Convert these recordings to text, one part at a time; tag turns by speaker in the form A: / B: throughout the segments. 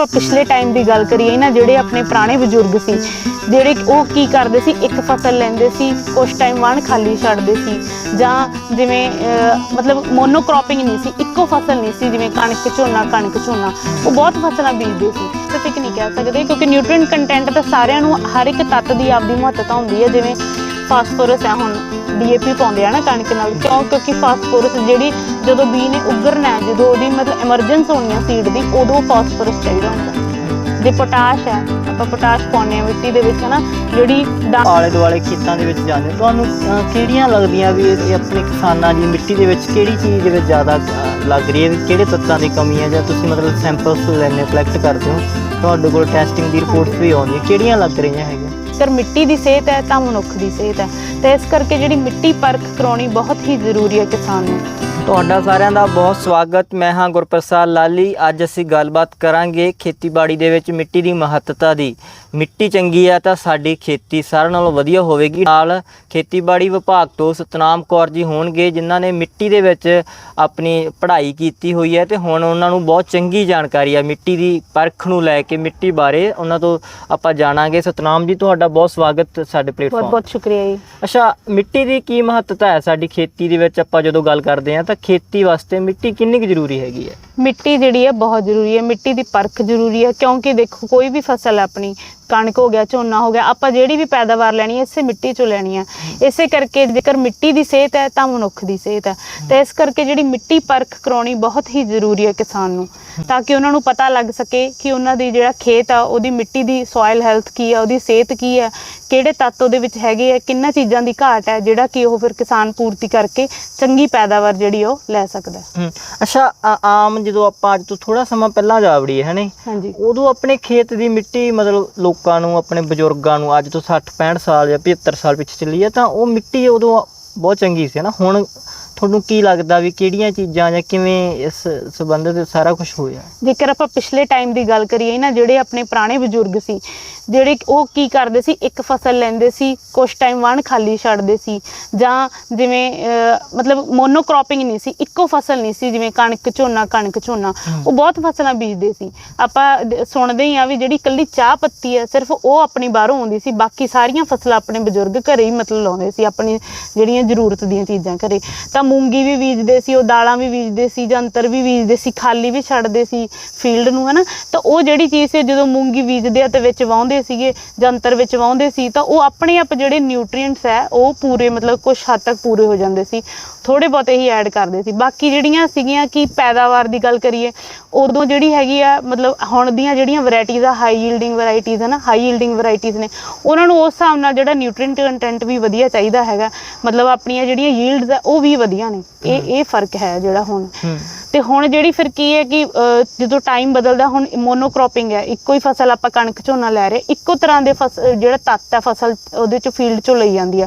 A: ਆਪਾਂ ਪਿਛਲੇ ਟਾਈਮ ਦੀ ਗੱਲ ਕਰੀਏ ਨਾ, ਜਿਹੜੇ ਆਪਣੇ ਪੁਰਾਣੇ ਬਜ਼ੁਰਗ ਸੀ, ਜਿਹੜੇ ਉਹ ਕੀ ਕਰਦੇ ਸੀ, ਇੱਕ ਫਸਲ ਲੈਂਦੇ ਸੀ ਕੁਝ ਟਾਈਮ ਵਾਣ ਖਾਲੀ ਛੱਡਦੇ ਸੀ, ਜਾਂ ਜਿਵੇਂ ਮਤਲਬ ਮੋਨੋਕ੍ਰੋਪਿੰਗ ਨਹੀਂ ਸੀ, ਇੱਕੋ ਫਸਲ ਨਹੀਂ ਸੀ, ਜਿਵੇਂ ਕਣਕ, ਝੋਨਾ ਕਣਕ, ਝੋਨਾ, ਉਹ ਬਹੁਤ ਫਸਲਾਂ ਬੀਜਦੇ ਸੀ। ਸਪੈਸਿਫਿਕ ਨਹੀਂ ਕਹਿ ਸਕਦੇ, ਕਿਉਂਕਿ ਨਿਊਟ੍ਰੀਐਂਟ ਕੰਟੈਂਟ ਤਾਂ ਸਾਰਿਆਂ ਨੂੰ, ਹਰ ਇੱਕ ਤੱਤ ਦੀ ਆਪਦੀ ਮਹੱਤਤਾ ਹੁੰਦੀ ਹੈ, ਜਿਵੇਂ ਫਾਸਫੋਰਸ ਹੈ ਹੁਣ ਡੀਏਪੀ ਪਾਉਂਦੇ ਆ ਨਾ ਕਣਕ ਨਾਲ ਕਿਉਂ? ਕਿਉਂਕਿ ਫਾਸਫੋਰਸ ਜਿਹੜੀ ਜਦੋਂ ਬੀ ਨੇ ਉਗਰਨਾ ਹੈ ਜਦੋਂ ਉਹਦੀ ਮਤਲਬ ਐਮਰਜੈਂਸ ਹੋਣੀ ਹੈ ਸੀਡ ਦੀ ਉਦੋਂ ਫਾਸਫੋਰਸ ਚਾਹੀਦਾ ਹੁੰਦਾ। ਜੇ ਪੋਟਾਸ਼ ਹੈ ਆਪਾਂ ਪੋਟਾਸ਼ ਪਾਉਂਦੇ ਆ ਮਿੱਟੀ ਦੇ ਵਿੱਚ ਹਨਾ? ਜਿਹੜੀ
B: ਆਲੇ ਦੁਆਲੇ ਖੇਤਾਂ ਦੇ ਵਿੱਚ ਜਾਂਦੇ ਹੋ, ਤੁਹਾਨੂੰ ਕਿਹੜੀਆਂ ਲੱਗਦੀਆਂ ਵੀ ਇਹ ਆਪਣੇ ਕਿਸਾਨਾਂ ਦੀ ਮਿੱਟੀ ਦੇ ਵਿੱਚ ਕਿਹੜੀ ਚੀਜ਼ ਦੇ ਵਿੱਚ ਜ਼ਿਆਦਾ ਲੱਗ ਰਹੀ ਹੈ ਵੀ ਕਿਹੜੇ ਤੱਤਾਂ ਦੀ ਕਮੀ ਹੈ ਜਾਂ ਤੁਸੀਂ ਮਤਲਬ ਸੈਂਪਲਸ ਲੈਣੇ ਕਲੈਕਟ ਕਰਦੇ ਹੋ? ਤੁਹਾਡੇ ਕੋਲ ਟੈਸਟਿੰਗ ਦੀ ਰਿਪੋਰਟਸ ਵੀ ਆਉਂਦੀਆਂ ਕਿਹੜੀਆਂ ਲੱਗ ਰਹੀਆਂ ਹੈਗੀਆਂ?
A: ਅਗਰ ਮਿੱਟੀ ਦੀ ਸਿਹਤ ਹੈ, ਤਾਂ ਮਨੁੱਖ ਦੀ ਸਿਹਤ ਹੈ। ਤੇ ਇਸ ਕਰਕੇ ਜਿਹੜੀ ਮਿੱਟੀ ਪਰਖ ਕਰਾਉਣੀ ਬਹੁਤ ਹੀ ਜ਼ਰੂਰੀ ਹੈ ਕਿਸਾਨ ਨੂੰ।
B: ਤੁਹਾਡਾ ਸਾਰਿਆਂ ਦਾ ਬਹੁਤ ਸਵਾਗਤ। ਮੈਂ ਹਾਂ ਗੁਰਪ੍ਰਸਾਦ ਲਾਲੀ। ਅੱਜ ਅਸੀਂ ਗੱਲਬਾਤ ਕਰਾਂਗੇ ਖੇਤੀਬਾੜੀ ਦੇ ਵਿੱਚ ਮਿੱਟੀ ਦੀ ਮਹੱਤਤਾ ਦੀ। ਮਿੱਟੀ ਚੰਗੀ ਹੈ ਤਾਂ ਸਾਡੀ ਖੇਤੀ ਸਾਰਿਆਂ ਨਾਲੋਂ ਵਧੀਆ ਹੋਵੇਗੀ। ਨਾਲ ਖੇਤੀਬਾੜੀ ਵਿਭਾਗ ਤੋਂ ਸਤਨਾਮ ਕੌਰ ਜੀ ਹੋਣਗੇ ਜਿਨ੍ਹਾਂ ਨੇ ਮਿੱਟੀ ਦੇ ਵਿੱਚ ਆਪਣੀ ਪੜ੍ਹਾਈ ਕੀਤੀ ਹੋਈ ਹੈ ਤੇ ਹੁਣ ਉਹਨਾਂ ਨੂੰ ਬਹੁਤ ਚੰਗੀ ਜਾਣਕਾਰੀ ਹੈ ਮਿੱਟੀ ਦੀ ਪਰਖ ਨੂੰ ਲੈ ਕੇ ਮਿੱਟੀ ਬਾਰੇ। ਉਹਨਾਂ ਤੋਂ ਆਪਾਂ ਜਾਣਾਂਗੇ। ਸਤਨਾਮ ਜੀ ਤੁਹਾਡਾ ਬਹੁਤ ਸਵਾਗਤ ਸਾਡੇ
A: ਬਹੁਤ
B: ਪਲੇਟਫਾਰਮ
A: ਬਹੁਤ ਸ਼ੁਕਰੀਆ ਜੀ।
B: ਅੱਛਾ ਮਿੱਟੀ ਦੀ ਕੀ ਮਹੱਤਤਾ ਹੈ? ਸਾਡੀ ਖੇਤੀ ਦੇ ਵਿੱਚ ਆਪਾਂ ਜਦੋਂ ਗੱਲ ਕਰਦੇ ਹਾਂ ਤਾਂ ਖੇਤੀ ਵਾਸਤੇ ਮਿੱਟੀ ਕਿੰਨੀ ਕੁ ਜ਼ਰੂਰੀ ਹੈਗੀ ਹੈ?
A: ਮਿੱਟੀ ਜਿਹੜੀ ਹੈ ਬਹੁਤ ਜ਼ਰੂਰੀ ਹੈ, ਮਿੱਟੀ ਦੀ ਪਰਖ ਜ਼ਰੂਰੀ ਹੈ, ਕਿਉਂਕਿ ਦੇਖੋ, ਕੋਈ ਵੀ ਫਸਲ ਆਪਣੀ ਕਣਕ ਹੋ ਗਿਆ ਝੋਨਾ ਹੋ ਗਿਆ ਆਪਾਂ ਜਿਹੜੀ ਵੀ ਪੈਦਾਵਾਰ ਲੈਣੀ ਹੈ ਇਸੇ ਮਿੱਟੀ ਚੋਂ ਲੈਣੀ ਹੈ। ਇਸੇ ਕਰਕੇ ਜੇਕਰ ਮਿੱਟੀ ਦੀ ਸਿਹਤ ਹੈ ਤਾਂ ਮਨੁੱਖ ਦੀ ਸਿਹਤ ਹੈ। ਤੇ ਇਸ ਕਰਕੇ ਜਿਹੜੀ ਮਿੱਟੀ ਪਰਖ ਕਰਾਉਣੀ ਬਹੁਤ ਹੀ ਜ਼ਰੂਰੀ ਹੈ ਕਿਸਾਨ ਨੂੰ ਤਾਂ ਕਿ ਉਹਨਾਂ ਨੂੰ ਪਤਾ ਲੱਗ ਸਕੇ ਕਿ ਉਹਨਾਂ ਦੀ ਜਿਹੜਾ ਖੇਤ ਆ ਉਹਦੀ ਮਿੱਟੀ ਦੀ ਸੋਇਲ ਹੈਲਥ ਕੀ ਆ ਉਹਦੀ ਸਿਹਤ ਕੀ ਹੈ ਕਿਹੜੇ ਤੱਤ ਉਹਦੇ ਵਿੱਚ ਹੈਗੇ ਆ ਕਿੰਨਾ ਚੀਜ਼ਾਂ ਦੀ ਘਾਟ ਹੈ ਜਿਹੜਾ ਕਿ ਉਹ ਫਿਰ ਕਿਸਾਨ ਪੂਰਤੀ ਕਰਕੇ ਚੰਗੀ ਪੈਦਾਵਾਰ ਜਿਹੜੀ ਉਹ ਲੈ ਸਕਦਾ
B: ਅੱਛਾ ਆ- ਆਮ ਜਦੋਂ ਆਪਾਂ ਅੱਜ ਤੋਂ ਥੋੜਾ ਸਮਾਂ ਪਹਿਲਾਂ ਜਾ ਵੜੀਏ ਹੈ ਨਹੀਂ?
A: ਹਾਂਜੀ।
B: ਉਦੋਂ ਆਪਣੇ ਖੇਤ ਦੀ ਮਿੱਟੀ ਮਤਲਬ ਲੋਕਾਂ ਨੂੰ, ਆਪਣੇ ਬਜ਼ੁਰਗਾਂ ਨੂੰ, ਅੱਜ ਤੋਂ 60 65 ਸਾਲ ਜਾਂ 75 ਸਾਲ ਪਿੱਛੇ ਚੱਲੀ ਹੈ ਤਾਂ ਉਹ ਮਿੱਟੀ ਉਦੋਂ ਬਹੁਤ ਚੰਗੀ ਸੀ ਨਾ? ਹੁਣ ਤੁਹਾਨੂੰ ਕੀ ਲੱਗਦਾ ਵੀ ਕਿਹੜੀਆਂ ਚੀਜ਼ਾਂ ਜਾਂ ਕਿਵੇਂ ਇਸ ਸੰਬੰਧਿਤ ਸਾਰਾ ਕੁਝ ਹੋਇਆ?
A: ਜੇਕਰ ਆਪਾਂ ਪਿਛਲੇ ਟਾਈਮ ਦੀ ਗੱਲ ਕਰੀਏ ਨਾ ਜਿਹੜੇ ਆਪਣੇ ਪੁਰਾਣੇ ਬਜ਼ੁਰਗ ਸੀ ਜਿਹੜੇ ਉਹ ਕੀ ਕਰਦੇ ਸੀ? ਇੱਕ ਫਸਲ ਲੈਂਦੇ ਸੀ ਕੁਝ ਟਾਈਮ ਵਾਣ ਖਾਲੀ ਛੱਡਦੇ ਸੀ ਜਾਂ ਜਿਵੇਂ ਮਤਲਬ ਮੋਨੋਕ੍ਰੋਪਿੰਗ ਨਹੀਂ ਸੀ ਇੱਕੋ ਫਸਲ ਨਹੀਂ ਸੀ ਜਿਵੇਂ ਕਣਕ ਝੋਨਾ ਕਣਕ ਝੋਨਾ ਉਹ ਬਹੁਤ ਫਸਲਾਂ ਬੀਜਦੇ ਸੀ। ਆਪਾਂ ਸੁਣਦੇ ਹੀ ਆ ਵੀ ਜਿਹੜੀ ਕੱਲੀ ਚਾਹ ਪੱਤੀ ਹੈ ਸਿਰਫ ਉਹ ਆਪਣੀ ਬਾਹਰੋਂ ਆਉਂਦੀ ਸੀ ਬਾਕੀ ਸਾਰੀਆਂ ਫਸਲਾਂ ਆਪਣੇ ਬਜ਼ੁਰਗ ਘਰੇ ਹੀ ਮਤਲਬ ਲਾਉਂਦੇ ਸੀ ਆਪਣੀ ਜਿਹੜੀਆਂ ਜ਼ਰੂਰਤ ਦੀਆਂ ਚੀਜ਼ਾਂ ਘਰੇ। ਤਾਂ ਮੂੰਗੀ ਵੀ ਬੀਜਦੇ ਸੀ, ਉਹ ਦਾਲਾਂ ਵੀ ਬੀਜਦੇ ਸੀ ਜੰਤਰ ਵੀ ਬੀਜਦੇ ਸੀ, ਖਾਲੀ ਵੀ ਛੱਡਦੇ ਸੀ ਫੀਲਡ ਨੂੰ, ਹਨਾ? ਤਾਂ ਉਹ ਜਿਹੜੀ ਚੀਜ਼ ਸੀ, ਜਦੋਂ ਮੂੰਗੀ ਬੀਜਦੇ ਆ ਤੇ ਵਿੱਚ ਵਾਹੁੰਦੇ ਸੀਗੇ ਜੰਤਰ ਵਿੱਚ ਵਾਹੁੰਦੇ ਸੀ, ਤਾਂ ਉਹ ਆਪਣੇ ਆਪ ਜਿਹੜੇ ਨਿਊਟ੍ਰੀਐਂਟਸ ਹੈ, ਉਹ ਪੂਰੇ ਮਤਲਬ ਕੁਝ ਹੱਦ ਤੱਕ ਪੂਰੇ ਹੋ ਜਾਂਦੇ ਸੀ। ਥੋੜੇ ਬਹੁਤੇ ਹੀ ਐਡ ਕਰਦੇ ਸੀ। ਬਾਕੀ ਜਿਹੜੀਆਂ ਸੀਗੀਆਂ ਕਿ ਪੈਦਾਵਾਰ ਦੀ ਗੱਲ ਕਰੀਏ, ਉਦੋਂ ਜਿਹੜੀ ਹੈਗੀ ਆ, ਮਤਲਬ ਹੁਣ ਦੀਆਂ ਜਿਹੜੀਆਂ ਵੈਰਾਈਟੀਜ਼ ਆ ਹਾਈ ਯੀਲਡਿੰਗ ਵੈਰਾਈਟੀਜ਼ ਹੈ ਨਾ ਹਾਈ ਯੀਲਡਿੰਗ ਵੈਰਾਈਟੀਜ਼ ਨੇ, ਉਹਨਾਂ ਨੂੰ ਉਸ ਹਿਸਾਬ ਨਾਲ ਜਿਹੜਾ ਨਿਊਟ੍ਰੀਐਂਟ ਕੰਟੈਂਟ ਵੀ ਵਧੀਆ ਚਾਹੀਦਾ ਹੈਗਾ, ਮਤਲਬ ਆਪਣੀਆਂ ਜਿਹੜੀਆਂ ਯੀਲਡਸ ਆ, ਉਹ ਵੀ ਵਧੀਆ ਨੇ। ਇਹ ਇਹ ਫ਼ਰਕ ਹੈ ਜਿਹੜਾ ਹੁਣ। ਤੇ ਹੁਣ ਜਿਹੜੀ ਫਿਰ ਕੀ ਹੈ ਕਿ ਜਦੋਂ ਟਾਈਮ ਬਦਲਦਾ ਹੁਣ ਮੋਨੋਕ੍ਰੋਪਿੰਗ ਹੈ ਇੱਕੋ ਹੀ ਫਸਲ ਆਪਾਂ ਕਣਕ ਝੋਨਾ ਲੈ ਰਹੇ ਇੱਕੋ ਤਰ੍ਹਾਂ ਦੇ ਫਸਲ ਜਿਹੜਾ ਤੱਤ ਹੈ ਫਸਲ ਉਹਦੇ ਚ ਫੀਲਡ ਚੋਂ ਲਈ ਜਾਂਦੀ ਆ।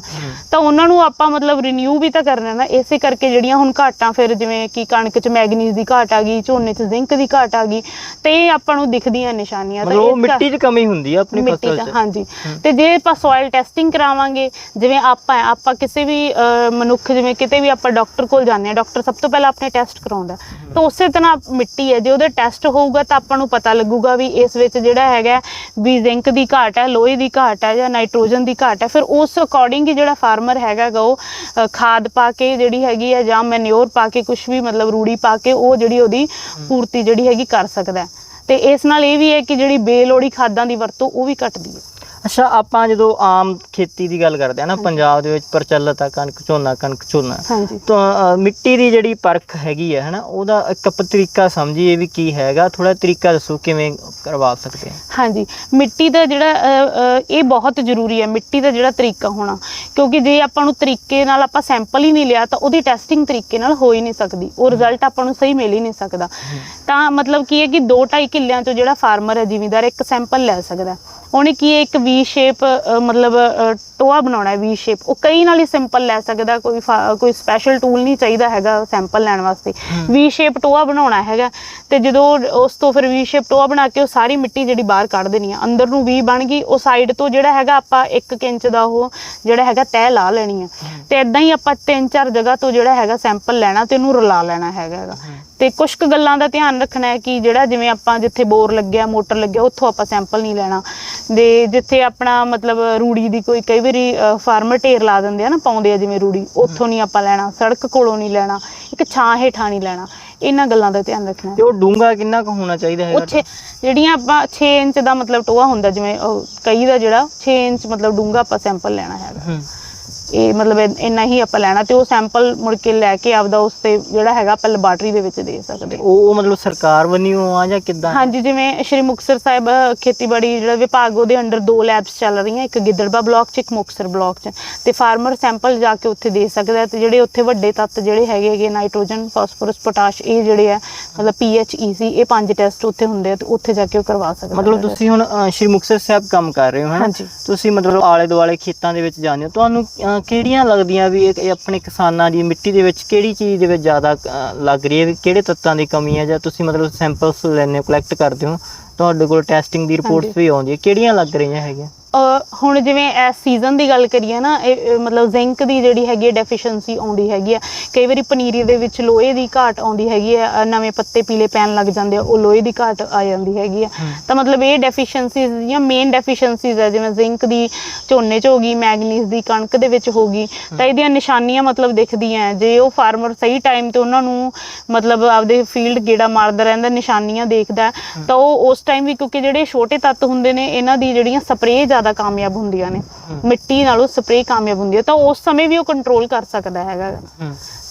A: ਤਾਂ ਉਹਨਾਂ ਨੂੰ ਆਪਾਂ ਮਤਲਬ ਰੀਨਿਊ ਵੀ ਤਾਂ ਕਰਨਾ ਨਾ ਇਸੇ ਕਰਕੇ ਜਿਹੜੀਆਂ ਹੁਣ ਘਾਟਾਂ ਫਿਰ ਜਿਵੇਂ ਕਿ ਕਣਕ ਚ ਮੈਗਨੀਜ਼ ਦੀ ਘਾਟ ਆ ਗਈ ਝੋਨੇ ਚ ਜ਼ਿੰਕ ਦੀ ਘਾਟ ਆ ਗਈ ਤੇ ਇਹ ਆਪਾਂ ਨੂੰ ਦਿਖਦੀਆਂ ਨਿਸ਼ਾਨੀਆਂ
B: ਮਤਲਬ ਉਹ ਮਿੱਟੀ 'ਚ ਕਮੀ ਹੁੰਦੀ ਹੈ ਆਪਣੀ ਫਸਲ 'ਚ
A: ਹਾਂਜੀ। ਤੇ ਜੇ ਆਪਾਂ ਸੋਇਲ ਟੈਸਟਿੰਗ ਕਰਾਵਾਂਗੇ ਜਿਵੇਂ ਆਪਾਂ ਆਪਾਂ ਕਿਸੇ ਵੀ ਮਨੁੱਖ ਜਿਵੇਂ ਕਿਤੇ ਵੀ ਆਪਾਂ ਡਾਕਟਰ ਕੋਲ ਜਾਂਦੇ ਆ ਡਾਕਟਰ ਸਭ ਤੋਂ ਪਹਿਲਾਂ ਆਪਣੇ ਟੈਸਟ ਕਰਾਉਂਦਾ। ਤਾਂ ਉਸੇ ਤਰ੍ਹਾਂ ਮਿੱਟੀ ਹੈ, ਜੇ ਉਹਦੇ ਟੈਸਟ ਹੋਊਗਾ ਤਾਂ ਆਪਾਂ ਨੂੰ ਪਤਾ ਲੱਗੂਗਾ ਵੀ ਇਸ ਵਿੱਚ ਜਿਹੜਾ ਹੈਗਾ ਵੀ ਜ਼ਿੰਕ ਦੀ ਘਾਟ ਹੈ, ਲੋਹੇ ਦੀ ਘਾਟ ਹੈ ਜਾਂ ਨਾਈਟ੍ਰੋਜਨ ਦੀ ਘਾਟ ਹੈ। ਫਿਰ ਉਸ ਅਕੋਰਡਿੰਗ ਹੀ ਜਿਹੜਾ ਫਾਰਮਰ ਹੈਗਾ ਉਹ ਖਾਦ ਪਾ ਕੇ ਜਿਹੜੀ ਹੈਗੀ ਹੈ ਜਾਂ ਮੈਨਿਓਰ ਪਾ ਕੇ ਕੁਝ ਵੀ ਮਤਲਬ ਰੂੜੀ ਪਾ ਕੇ ਉਹ ਜਿਹੜੀ ਉਹਦੀ ਪੂਰਤੀ ਜਿਹੜੀ ਹੈਗੀ ਕਰ ਸਕਦਾ ਤੇ ਇਸ ਨਾਲ ਇਹ ਵੀ ਹੈ ਕਿ ਜਿਹੜੀ ਬੇਲੋੜੀ ਖਾਦਾਂ ਦੀ ਵਰਤੋਂ ਉਹ ਵੀ ਘਟਦੀ ਹੈ।
B: ਅੱਛਾ ਆਪਾਂ ਜਦੋਂ ਆਮ ਖੇਤੀ ਦੀ ਗੱਲ ਕਰਦੇ ਆ ਨਾ ਪੰਜਾਬ ਦੇ ਵਿੱਚ ਪ੍ਰਚਲਿਤ ਆ ਕਣਕ ਝੋਨਾ ਕਣਕ ਝੋਨਾ।
A: ਹਾਂਜੀ।
B: ਤਾਂ ਅ, ਮਿੱਟੀ ਦੀ ਜਿਹੜੀ ਪਰਖ ਹੈਗੀ ਹੈ ਹਨਾ ਉਹਦਾ ਇੱਕ ਆਪਾਂ ਤਰੀਕਾ ਸਮਝੀਏ ਵੀ ਕੀ ਹੈਗਾ। ਥੋੜਾ ਤਰੀਕਾ ਦੱਸੋ ਕਿਵੇਂ ਕਰਵਾ ਸਕਦੇ ਆ?
A: ਹਾਂਜੀ। ਮਿੱਟੀ ਦਾ ਜਿਹੜਾ ਅ, ਅ, ਇਹ ਬਹੁਤ ਜ਼ਰੂਰੀ ਹੈ ਮਿੱਟੀ ਦਾ ਜਿਹੜਾ ਤਰੀਕਾ ਹੋਣਾ। ਕਿਉਂਕਿ ਜੇ ਆਪਾਂ ਨੂੰ ਤਰੀਕੇ ਨਾਲ ਆਪਾਂ ਸੈਂਪਲ ਹੀ ਨਹੀਂ ਲਿਆ ਤਾਂ ਉਹਦੀ ਟੈਸਟਿੰਗ ਤਰੀਕੇ ਨਾਲ ਹੋ ਹੀ ਨਹੀਂ ਸਕਦੀ। ਉਹ ਰਿਜ਼ਲਟ ਆਪਾਂ ਨੂੰ ਸਹੀ ਮਿਲ ਹੀ ਨਹੀਂ ਸਕਦਾ। ਤਾਂ ਮਤਲਬ ਕੀ ਹੈ ਕਿ 2.5 ਕਿੱਲਿਆਂ ਚੋਂ ਜਿਹੜਾ ਫਾਰਮਰ ਹੈ ਜ਼ਿਮੀਂਦਾਰ ਇੱਕ ਸੈਂਪਲ ਲੈ ਸਕਦਾ। ਉਹਨੇ ਕੀ ਇੱਕ ਵੀ ਸ਼ੇਪ ਮਤਲਬ ਟੋਆ ਬਣਾਉਣਾ ਹੈ ਵੀ ਸ਼ੇਪ ਉਹ ਕਈ ਨਾਲ ਹੀ ਸਿੰਪਲ ਲੈ ਸਕਦਾ ਕੋਈ ਕੋਈ ਸਪੈਸ਼ਲ ਟੂਲ ਨਹੀਂ ਚਾਹੀਦਾ ਹੈਗਾ ਸੈਂਪਲ ਲੈਣ ਵਾਸਤੇ। ਵੀ ਸ਼ੇਪ ਟੋਆ ਬਣਾਉਣਾ ਹੈਗਾ ਤੇ ਜਦੋਂ ਉਸ ਤੋਂ ਫਿਰ ਵੀ ਸ਼ੇਪ ਟੋਆ ਬਣਾ ਕੇ ਉਹ ਸਾਰੀ ਮਿੱਟੀ ਜਿਹੜੀ ਬਾਹਰ ਕੱਢ ਦੇਣੀ ਆ ਅੰਦਰ ਨੂੰ ਵੀ ਬਣ ਗਈ ਉਹ ਸਾਈਡ ਤੋਂ ਜਿਹੜਾ ਹੈਗਾ ਆਪਾਂ 1 ਇੰਚ ਦਾ ਉਹ ਜਿਹੜਾ ਹੈਗਾ ਤਹਿ ਲਾ ਲੈਣੀ ਆ। ਤੇ ਇਦਾਂ ਹੀ ਆਪਾਂ ਤਿੰਨ ਚਾਰ ਜਗ੍ਹਾ ਤੋਂ ਜਿਹੜਾ ਹੈਗਾ ਸੈਂਪਲ ਲੈਣਾ ਤੇ ਉਹਨੂੰ ਰਲਾ ਲੈਣਾ ਹੈਗਾ। ਤੇ ਕੁਝ ਕੁ ਗੱਲਾਂ ਦਾ ਧਿਆਨ ਰੱਖਣਾ ਹੈ ਕਿ ਜਿਹੜਾ ਜਿਵੇਂ ਆਪਾਂ ਜਿੱਥੇ ਬੋਰ ਲੱਗਿਆ ਮੋਟਰ ਲੱਗਿਆ ਉੱਥੋਂ ਆਪਾਂ ਸੈਂਪਲ ਨਹੀਂ ਲੈਣਾ। ਦੇ ਜਿੱਥੇ ਆਪਣਾ ਮਤਲਬ ਰੂੜੀ ਦੀ ਕੋਈ ਕਈ ਵਾਰੀ ਫਾਰਮਰ ਢੇਰ ਲਾ ਦਿੰਦੇ ਆ ਨਾ ਪਾਉਂਦੇ ਆ ਜਿਵੇਂ ਰੂੜੀ ਉੱਥੋਂ ਨਹੀਂ ਆਪਾਂ ਲੈਣਾ ਸੜਕ ਕੋਲੋਂ ਨਹੀਂ ਲੈਣਾ ਇੱਕ ਛਾਂ ਹੇਠਾਂ ਨਹੀਂ ਲੈਣਾ। ਇਹਨਾਂ ਗੱਲਾਂ ਦਾ ਧਿਆਨ ਰੱਖਣਾ।
B: ਤੇ ਉਹ ਡੂੰਗਾ ਕਿੰਨਾ ਕੁ ਹੋਣਾ ਚਾਹੀਦਾ ਹੈ
A: ਉਹ ਛੇ ਜਿਹੜੀਆਂ ਆਪਾਂ 6 ਇੰਚ ਦਾ ਮਤਲਬ ਟੋਆ ਹੁੰਦਾ ਜਿਵੇਂ ਕਈ ਦਾ ਜਿਹੜਾ 6 ਇੰਚ ਮਤਲਬ ਡੂੰਗਾ ਆਪਾਂ ਸੈਂਪਲ ਲੈਣਾ ਹੈਗਾ। ਇਹ ਮਤਲਬ ਇੰਨਾ ਹੀ ਆਪਾਂ ਲੈਣਾ ਤੇ ਉਹ ਸੈਂਪਲ ਮੁੜ ਕੇ ਲੈ ਕੇ ਆਪਦਾ ਉਸ ਤੇ ਜਿਹੜਾ ਹੈਗਾ ਆਪਾਂ ਲੈਬਾਰਟਰੀ ਦੇ ਵਿੱਚ ਦੇ ਸਕਦੇ
B: ਉਹ ਉਹ ਮਤਲਬ ਸਰਕਾਰ ਵੱਲੋਂ ਆ ਜਾਂ ਕਿੱਦਾਂ?
A: ਹਾਂਜੀ ਜਿਵੇਂ ਸ਼੍ਰੀ ਮੁਕਤਸਰ ਸਾਹਿਬ ਖੇਤੀਬਾੜੀ ਜਿਹੜਾ ਵਿਭਾਗ ਉਹਦੇ ਅੰਡਰ ਦੋ ਲੈਬਸ ਚੱਲ ਰਹੀਆਂ ਇੱਕ ਗਿੱਦੜਬਾ ਬਲਾਕ 'ਚ ਇੱਕ ਮੁਕਤਸਰ ਬਲਾਕ 'ਚ। ਤੇ ਫਾਰਮਰ ਸੈਂਪਲ ਜਾ ਕੇ ਉੱਥੇ ਦੇ ਸਕਦਾ ਹੈ ਤੇ ਜਿਹੜੇ ਉੱਥੇ ਵੱਡੇ ਤੱਤ ਜਿਹੜੇ ਹੈਗੇ ਹੈਗੇ ਨਾਈਟ੍ਰੋਜਨ ਫਾਸਫੋਰਸ ਪੋਟਾਸ਼ ਇਹ ਜਿਹੜੇ ਆ ਮਤਲਬ ਪੀਐਚ ਈਸੀ ਇਹ ਪੰਜ ਟੈਸਟ ਉੱਥੇ ਹੁੰਦੇ ਆ ਤੇ ਉੱਥੇ ਜਾ ਕੇ ਉਹ ਕਰਵਾ ਸਕਦਾ
B: ਮਤਲਬ। ਤੁਸੀਂ ਹੁਣ ਅ, ਸ਼੍ਰੀ ਮੁਕਤਸਰ ਸਾਹਿਬ ਕੰਮ ਕਰ ਰਹੇ ਹੋ
A: ਹਾਂਜੀ।
B: ਤੁਸੀਂ ਮਤਲਬ ਆਲੇ ਦੁਆਲੇ ਖੇਤਾਂ ਦੇ ਵਿੱਚ ਜਾਂਦੇ ਹੋ। ਤੁਹਾਨੂੰ ਅ, ਕਿਹੜੀਆਂ ਲੱਗਦੀਆਂ ਵੀ ਇਹ ਇਹ ਆਪਣੇ ਕਿਸਾਨਾਂ ਦੀ ਮਿੱਟੀ ਦੇ ਵਿੱਚ ਕਿਹੜੀ ਚੀਜ਼ ਦੇ ਵਿੱਚ ਜ਼ਿਆਦਾ ਅ, ਲੱਗ ਰਹੀ ਹੈ? ਵੀ ਕਿਹੜੇ ਤੱਤਾਂ ਦੀ ਕਮੀ ਹੈ? ਜਾਂ ਤੁਸੀਂ ਮਤਲਬ ਸੈਂਪਲਸ ਲੈਣੇ ਕਲੈਕਟ ਕਰਦੇ ਹੋ ਤੁਹਾਡੇ ਕੋਲ ਟੈਸਟਿੰਗ ਦੀ ਰਿਪੋਰਟਸ। ਵੀ ਆਉਂਦੀ ਹੈ। ਕਿਹੜੀਆਂ ਲੱਗ ਰਹੀਆਂ ਹੈਗੀਆਂ?
A: ਹੁਣ ਜਿਵੇਂ ਇਸ ਸੀਜ਼ਨ ਦੀ ਗੱਲ ਕਰੀਏ ਨਾ ਇਹ ਮਤਲਬ ਜ਼ਿੰਕ ਦੀ ਜਿਹੜੀ ਹੈਗੀ ਹੈ ਡੈਫੀਸ਼ੀਐਂਸੀ ਆਉਂਦੀ ਹੈਗੀ ਆ ਕਈ ਵਾਰੀ ਪਨੀਰੀ ਦੇ ਵਿੱਚ ਲੋਹੇ ਦੀ ਘਾਟ ਆਉਂਦੀ ਹੈਗੀ ਆ ਅਹ ਨਵੇਂ ਪੱਤੇ ਪੀਲੇ ਪੈਣ ਲੱਗ ਜਾਂਦੇ ਆ ਉਹ ਲੋਹੇ ਦੀ ਘਾਟ ਆ ਜਾਂਦੀ ਹੈਗੀ ਆ ਤਾਂ ਮਤਲਬ ਇਹ ਡੈਫੀਸ਼ੀਐਂਸੀਜ਼ ਦੀਆਂ ਮੇਨ ਡੈਫੀਸ਼ੀਐਂਸੀਜ਼ ਹੈ ਜਿਵੇਂ ਜ਼ਿੰਕ ਦੀ ਝੋਨੇ 'ਚ ਹੋ ਗਈ ਮੈਗਨੀਜ਼ ਦੀ ਕਣਕ ਦੇ ਵਿੱਚ ਹੋ ਗਈ ਤਾਂ ਇਹਦੀਆਂ ਨਿਸ਼ਾਨੀਆਂ ਮਤਲਬ ਦਿਖਦੀਆਂ ਹੈ। ਜੇ ਉਹ ਫਾਰਮਰ ਸਹੀ ਟਾਈਮ ਤੇ ਉਹਨਾਂ ਨੂੰ ਮਤਲਬ ਆਪਦੇ ਫੀਲਡ ਗੇੜਾ ਮਾਰਦਾ ਰਹਿੰਦਾ ਨਿਸ਼ਾਨੀਆਂ ਦੇਖਦਾ ਹੈ, ਤਾਂ ਉਹ ਉਸ ਟਾਈਮ ਵੀ ਕਿਉਂਕਿ ਜਿਹੜੇ ਛੋਟੇ ਤੱਤ ਹੁੰਦੇ ਨੇ ਇਹਨਾਂ ਦੀ ਜਿਹੜੀਆਂ ਸਪਰੇਅ ਜ਼ਿਆਦਾ ਕਾਮਯਾਬ ਹੁੰਦੀਆਂ ਨੇ। ਮਿੱਟੀ ਨਾਲੋਂ ਸਪਰੇਅ ਕਾਮਯਾਬ ਹੁੰਦੀ ਹੈ। ਤਾਂ ਉਸ ਸਮੇਂ ਵੀ ਉਹ ਕੰਟਰੋਲ ਕਰ ਸਕਦਾ ਹੈਗਾ।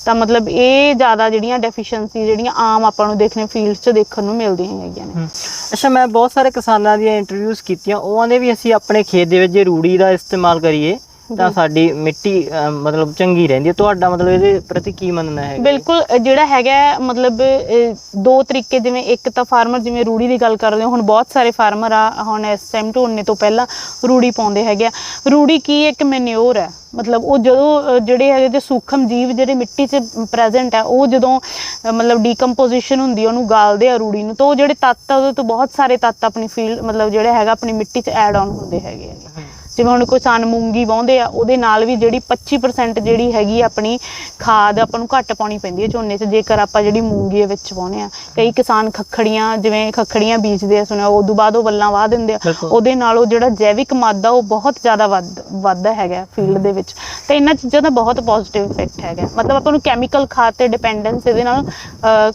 A: ਤਾਂ ਮਤਲਬ ਇਹ ਜ਼ਿਆਦਾ ਜਿਹੜੀਆਂ ਡੈਫੀਸ਼ੀਐਂਸੀ ਜਿਹੜੀਆਂ ਆਮ ਆਪਾਂ ਨੂੰ ਦੇਖਣੇ ਫੀਲਡ 'ਚ ਦੇਖਣ ਨੂੰ ਮਿਲਦੀਆਂ ਹੈਗੀਆਂ ਨੇ।
B: ਅੱਛਾ ਮੈਂ ਬਹੁਤ ਸਾਰੇ ਕਿਸਾਨਾਂ ਦੀਆਂ ਇੰਟਰਵਿਊਜ਼ ਕੀਤੀਆਂ। ਉਹਨਾਂ ਦੇ ਵੀ ਅਸੀਂ ਆਪਣੇ ਖੇਤ ਦੇ ਵਿੱਚ ਜੇ ਰੂੜੀ ਦਾ ਇਸਤੇਮਾਲ ਕਰੀਏ। ਤਾਂ ਸਾਡੀ ਮਿੱਟੀ ਮਤਲਬ ਚੰਗੀ ਰਹਿੰਦੀ ਹੈ। ਤੁਹਾਡਾ ਮਤਲਬ ਇਹਦੇ ਪ੍ਰਤੀ ਕੀ ਮੰਨਣਾ ਹੈ
A: ਬਿਲਕੁਲ ਅ, ਜਿਹੜਾ ਹੈਗਾ ਹੈ, ਮਤਲਬ ਅ, ਦੋ ਤਰੀਕੇ ਜਿਵੇਂ ਇੱਕ ਤਾਂ ਫਾਰਮਰ ਜਿਵੇਂ ਰੂੜੀ ਦੀ ਗੱਲ ਕਰਦੇ ਹਾਂ ਹੁਣ ਬਹੁਤ ਸਾਰੇ ਫਾਰਮਰ ਆ ਹੁਣ ਇਸ ਟਾਈਮ ਢੋਣੇ ਤੋਂ ਪਹਿਲਾਂ ਰੂੜੀ ਪਾਉਂਦੇ ਹੈਗੇ ਆ। ਰੂੜੀ ਕੀ ਇੱਕ ਮੈਨਿਓਰ ਹੈ? ਮਤਲਬ ਉਹ ਜਦੋਂ ਅ, ਜਿਹੜੇ ਹੈਗੇ ਤੇ ਸੂਖਮ ਜੀਵ ਜਿਹੜੇ ਮਿੱਟੀ 'ਚ ਪ੍ਰੈਜ਼ੈਂਟ ਹੈ ਉਹ ਜਦੋਂ ਅ, ਮਤਲਬ ਡੀਕੰਪੋਜੀਸ਼ਨ ਹੁੰਦੀ ਹੈ ਉਹਨੂੰ ਗਾਲਦੇ ਆ ਰੂੜੀ ਨੂੰ ਤਾਂ ਉਹ ਜਿਹੜੇ ਤੱਤ ਆ ਉਹਦੇ ਤੋਂ ਬਹੁਤ ਸਾਰੇ ਤੱਤ ਆਪਣੀ ਫੀਲਡ ਮਤਲਬ ਜਿਹੜਾ ਹੈਗਾ ਆਪਣੀ ਮਿੱਟੀ 'ਚ ਐਡ ਆਨ ਹੁੰਦੇ ਹੈਗੇ ਆ। ਜਿਵੇਂ ਹੁਣ ਕੋਈ ਕਿਸਾਨ ਮੂੰਗੀ ਵਾਹੁੰਦੇ ਆ ਉਹਦੇ ਨਾਲ ਵੀ ਜਿਹੜੀ 25% ਜਿਹੜੀ ਹੈਗੀ ਆਪਣੀ ਖਾਦ ਆਪਾਂ ਨੂੰ ਘੱਟ ਪਾਉਣੀ ਪੈਂਦੀ ਹੈ ਝੋਨੇ 'ਚ ਜੇਕਰ ਆਪਾਂ ਜਿਹੜੀ ਮੂੰਗੀ ਦੇ ਵਿੱਚ ਵਾਹੁੰਦੇ ਆ। ਕਈ ਕਿਸਾਨ ਖੱਖੜੀਆਂ ਜਿਵੇਂ ਖੱਖੜੀਆਂ ਬੀਜਦੇ ਆ ਸੁਣਿਆ ਉਦੋਂ ਬਾਅਦ ਉਹ ਵੱਲਾਂ ਵਾਹ ਦਿੰਦੇ ਆ। ਉਹਦੇ ਨਾਲ ਉਹ ਜਿਹੜਾ ਜੈਵਿਕ ਮਾਦਾ ਉਹ ਬਹੁਤ ਜ਼ਿਆਦਾ ਵੱਧ ਵੱਧਦਾ ਹੈਗਾ ਫੀਲਡ ਦੇ ਵਿੱਚ। ਤੇ ਇਹਨਾਂ ਚੀਜ਼ਾਂ ਦਾ ਬਹੁਤ ਪੋਜ਼ਿਟਿਵ ਇਫੈਕਟ ਹੈਗਾ ਮਤਲਬ ਆਪਾਂ ਨੂੰ ਕੈਮੀਕਲ ਖਾਦ ਤੇ ਡਿਪੈਂਡੈਂਸ ਇਹਦੇ ਨਾਲ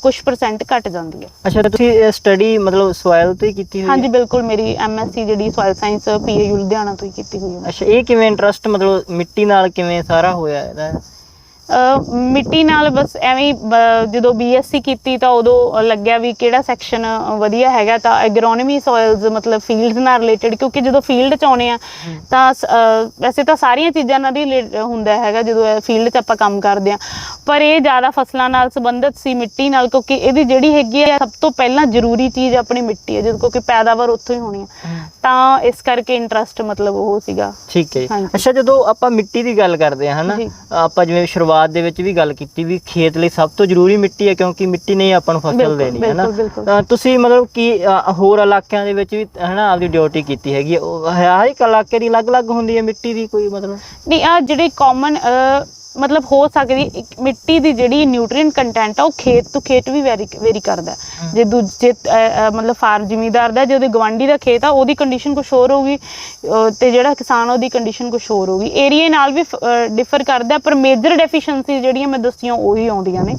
A: ਕੁਝ ਪਰਸੈਂਟ ਘਟ ਜਾਂਦੀ ਹੈ।
B: ਅੱਛਾ ਤੇ ਤੁਸੀਂ ਸਟੱਡੀ ਮਤਲਬ ਸੋਇਲ ਤੇ ਕੀਤੀ ਹੋਈ ਹੈ?
A: ਹਾਂਜੀ ਬਿਲਕੁਲ। ਮੇਰੀ ਐਮਐਸਸੀ ਜਿਹੜੀ ਸੋਇਲ ਸਾਇੰਸ ਪੀਏਯੂ ਲੁਧਿਆਣਾ ਤੋਂ ਹੀ ਕੀਤੀ ਹੋਈ ਹੈ
B: ਅੱਛਾ ਇਹ ਕਿਵੇਂ ਇੰਟਰਸਟ ਮਤਲਬ ਮਿੱਟੀ ਨਾਲ ਕਿਵੇਂ ਸਾਰਾ ਹੋਇਆ ਇਹਦਾ?
A: ਮਿੱਟੀ ਨਾਲ ਬਸ ਐਵੇਂ ਜਦੋਂ ਬੀਐਸਸੀ ਕੀਤੀ ਤਾਂ ਉਦੋਂ ਲੱਗਿਆ ਵੀ ਕਿਹੜਾ ਸੈਕਸ਼ਨ ਵਧੀਆ ਹੈਗਾ ਤਾਂ ਐਗਰੋਨਮੀ ਸੋਇਲਸ ਮਤਲਬ ਫੀਲਡਸ ਨਾਲ ਰਿਲੇਟਡ ਕਿਉਂਕਿ ਜਦੋਂ ਫੀਲਡ ਚ ਆਉਣੇ ਆ ਤਾਂ ਵੈਸੇ ਤਾਂ ਸਾਰੀਆਂ ਚੀਜ਼ਾਂ ਨਾਲ ਹੀ ਹੁੰਦਾ ਹੈਗਾ ਜਦੋਂ ਫੀਲਡ 'ਚ ਆਪਾਂ ਕੰਮ ਕਰਦੇ ਆ। ਪਰ ਇਹ ਜ਼ਿਆਦਾ ਫਸਲਾਂ ਨਾਲ ਸੰਬੰਧਿਤ ਸੀ ਮਿੱਟੀ ਨਾਲ ਕਿਉਂਕਿ ਇਹਦੀ ਜਿਹੜੀ ਹੈਗੀ ਆ ਸਭ ਤੋਂ ਪਹਿਲਾਂ ਜ਼ਰੂਰੀ ਚੀਜ਼ ਆਪਣੀ ਮਿੱਟੀ ਹੈ ਜਦੋਂ ਕਿਉਂਕਿ ਪੈਦਾਵਾਰ ਉੱਥੋਂ ਹੀ ਹੋਣੀ ਆ। ਤਾਂ ਇਸ ਕਰਕੇ ਇੰਟਰਸਟ ਮਤਲਬ ਉਹ ਸੀਗਾ।
B: ਠੀਕ ਹੈ। ਅੱਛਾ ਜਦੋਂ ਆਪਾਂ ਮਿੱਟੀ ਦੀ ਗੱਲ ਕਰਦੇ ਹਾਂ ਹਨਾ। ਆਪਾਂ ਜਿਵੇਂ ਸ਼ੁਰੂਆਤ ਦੇ ਵਿੱਚ ਵੀ ਗੱਲ ਕੀਤੀ ਵੀ ਖੇਤ ਲਈ ਸਭ ਤੋਂ ਜ਼ਰੂਰੀ ਮਿੱਟੀ ਹੈ ਕਿਉਂਕਿ ਮਿੱਟੀ ਨੇ ਹੀ ਆਪਾਂ ਨੂੰ ਫਸਲ ਦੇਣੀ ਹੈ ਨਾ। ਤਾਂ ਤੁਸੀਂ ਮਤਲਬ ਕਿ ਅ, ਹੋਰ ਇਲਾਕਿਆਂ ਦੇ ਵਿੱਚ ਵੀ ਹਨਾ ਆਪਦੀ ਡਿਊਟੀ ਕੀਤੀ ਹੈਗੀ ਹੈ। ਉਹ ਹਰ ਇੱਕ ਇਲਾਕੇ ਦੀ ਅਲੱਗ-ਅਲੱਗ ਹੁੰਦੀ ਹੈ ਮਿੱਟੀ ਦੀ ਕੋਈ ਮਤਲਬ?
A: ਨਹੀਂ ਆ ਜਿਹੜੇ ਕਾਮਨ ਮਤਲਬ ਹੋ ਸਕਦੀ ਮਿੱਟੀ ਦੀ ਜਿਹੜੀ ਨਿਊਟ੍ਰੀਐਂਟ ਕੰਟੈਂਟ ਆ ਉਹ ਖੇਤ ਤੋਂ ਖੇਤ ਵੀ ਵੈਰੀ ਵੈਰੀ ਕਰਦਾ। ਜੇ ਦੂਜੇ ਮਤਲਬ ਫਾਰ ਜ਼ਿਮੀਦਾਰ ਦਾ ਜੇ ਉਹਦੇ ਗਵਾਂਢੀ ਦਾ ਖੇਤ ਆ ਉਹਦੀ ਕੰਡੀਸ਼ਨ ਕੁਝ ਹੋਰ ਹੋਊਗੀ ਤੇ ਜਿਹੜਾ ਕਿਸਾਨ ਉਹਦੀ ਕੰਡੀਸ਼ਨ ਕੁਝ ਹੋਰ ਹੋਊਗੀ। ਏਰੀਆ ਨਾਲ ਵੀ ਡਿਫਰ ਕਰਦਾ ਪਰ ਮੇਜਰ ਡੈਫੀਸ਼ੀਐਂਸੀ ਜਿਹੜੀਆਂ ਮੈਂ ਦੱਸੀਆਂ ਉਹੀ ਆਉਂਦੀਆਂ ਨੇ।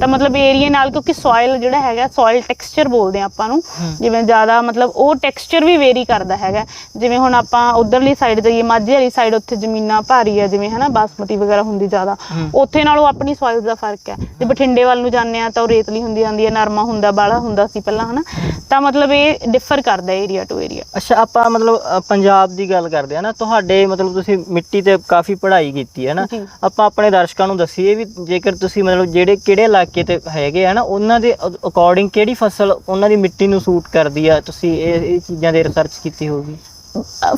A: ਤਾਂ ਮਤਲਬ ਏਰੀਆ ਨਾਲ ਕਿਉਂਕਿ ਸੋਇਲ ਜਿਹੜਾ ਹੈਗਾ ਸੋਇਲ ਟੈਕਸਚਰ ਬੋਲਦੇ ਆ ਆਪਾਂ ਨੂੰ। ਜਿਵੇਂ ਜ਼ਿਆਦਾ ਮਤਲਬ ਉਹ ਟੈਕਸਚਰ ਵੀ ਵੇਰੀ ਕਰਦਾ ਹੈਗਾ। ਜਿਵੇਂ ਹੁਣ ਆਪਾਂ ਉਧਰਲੀ ਸਾਈਡ ਜਾਈਏ ਮਾਝੇ ਵਾਲੀ ਸਾਈਡ ਉੱਥੇ ਜ਼ਮੀਨਾਂ ਭਾਰੀ ਆ ਜਿਵੇਂ ਹਨਾ ਬਾਸਮਤੀ ਵਗੈਰਾ ਹੁੰਦੀ ਜ਼ਿਆਦਾ। ਉੱਥੇ ਨਾਲੋਂ ਆਪਣੀ ਸੋਇਲ ਦਾ ਫ਼ਰਕ ਹੈ ਜੇ ਬਠਿੰਡੇ ਵੱਲ ਨੂੰ ਜਾਂਦੇ ਆ ਤਾਂ ਉਹ ਰੇਤਲੀ ਹੁੰਦੀ ਜਾਂਦੀ ਹੈ ਨਰਮਾ ਹੁੰਦਾ ਬਾਲਾ ਹੁੰਦਾ ਸੀ ਪਹਿਲਾਂ ਹਨਾ। ਤਾਂ ਮਤਲਬ ਇਹ ਡਿਫਰ ਕਰਦਾ ਏਰੀਆ ਟੂ ਏਰੀਆ
B: ਅੱਛਾ ਆਪਾਂ ਮਤਲਬ ਪੰਜਾਬ ਦੀ ਗੱਲ ਕਰਦੇ ਆ ਨਾ ਤੁਹਾਡੇ ਮਤਲਬ ਤੁਸੀਂ ਮਿੱਟੀ ਤੇ ਕਾਫੀ ਪੜ੍ਹਾਈ ਕੀਤੀ ਹੈ ਨਾ। ਆਪਾਂ ਆਪਣੇ ਦਰਸ਼ਕਾਂ ਨੂੰ ਦੱਸੀਏ ਵੀ ਜੇਕਰ ਤੁਸੀਂ ਮਤਲਬ ਜਿਹੜੇ ਕਿਹੜੇ ਇਲਾਕੇ ਤੇ ਹੈਗੇ ਆ ਨਾ, ਉਹਨਾਂ ਦੇ ਅਕੋਰਡਿੰਗ ਕਿਹੜੀ ਫਸਲ ਉਹਨਾਂ ਦੀ ਮਿੱਟੀ ਨੂੰ ਸੂਟ ਕਰਦੀ ਆ? ਤੁਸੀਂ ਇਹ ਇਹ ਚੀਜ਼ਾਂ ਦੇ ਰਿਸਰਚ ਕੀਤੀ ਹੋਊਗੀ।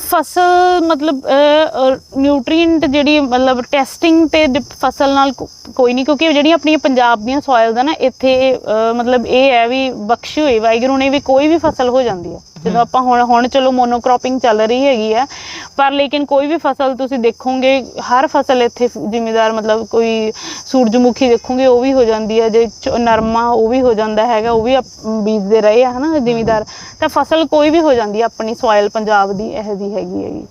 A: ਫਸਲ ਮਤਲਬ ਨਿਊਟ੍ਰੀਐਂਟ ਜਿਹੜੀ ਮਤਲਬ ਟੈਸਟਿੰਗ ਤੇ ਫਸਲ ਨਾਲ ਕੋਈ ਨਹੀਂ ਕਿਉਂਕਿ ਜਿਹੜੀਆਂ ਆਪਣੀਆਂ ਪੰਜਾਬ ਦੀਆਂ ਸੋਇਲ ਦਾ ਨਾ, ਇੱਥੇ ਮਤਲਬ ਇਹ ਹੈ ਵੀ ਬਖਸ਼ੀ ਹੋਈ, ਵਾਹਿਗੁਰੂ ਨੇ ਵੀ ਕੋਈ ਵੀ ਫਸਲ ਹੋ ਜਾਂਦੀ ਹੈ ਜਦੋਂ ਆਪਾਂ ਹੁਣ ਹੁਣ ਚਲੋ ਮੋਨੋਕ੍ਰੋਪਿੰਗ ਚੱਲ ਰਹੀ ਹੈਗੀ ਆ ਪਰ ਲੇਕਿਨ ਕੋਈ ਵੀ ਫਸਲ ਤੁਸੀਂ ਦੇਖੋਗੇ ਹਰ ਫਸਲ ਇੱਥੇ ਜ਼ਿਮੀਦਾਰ ਮਤਲਬ ਕੋਈ ਸੂਰਜਮੁਖੀ ਦੇਖੋਗੇ ਉਹ ਵੀ ਹੋ ਜਾਂਦੀ ਹੈ ਜੇ ਨਰਮਾ ਉਹ ਵੀ ਹੋ ਜਾਂਦਾ ਹੈਗਾ ਉਹ ਵੀ ਬੀਜਦੇ ਰਹੇ ਆ ਹਨਾ ਜ਼ਿਮੀਦਾਰ। ਤਾਂ ਫਸਲ ਕੋਈ ਵੀ ਹੋ ਜਾਂਦੀ ਹੈ ਆਪਣੀ ਸੋਇਲ ਪੰਜਾਬ ਦੀ ਇਹੋ ਜਿਹੀ ਹੈਗੀ ਹੈਗੀ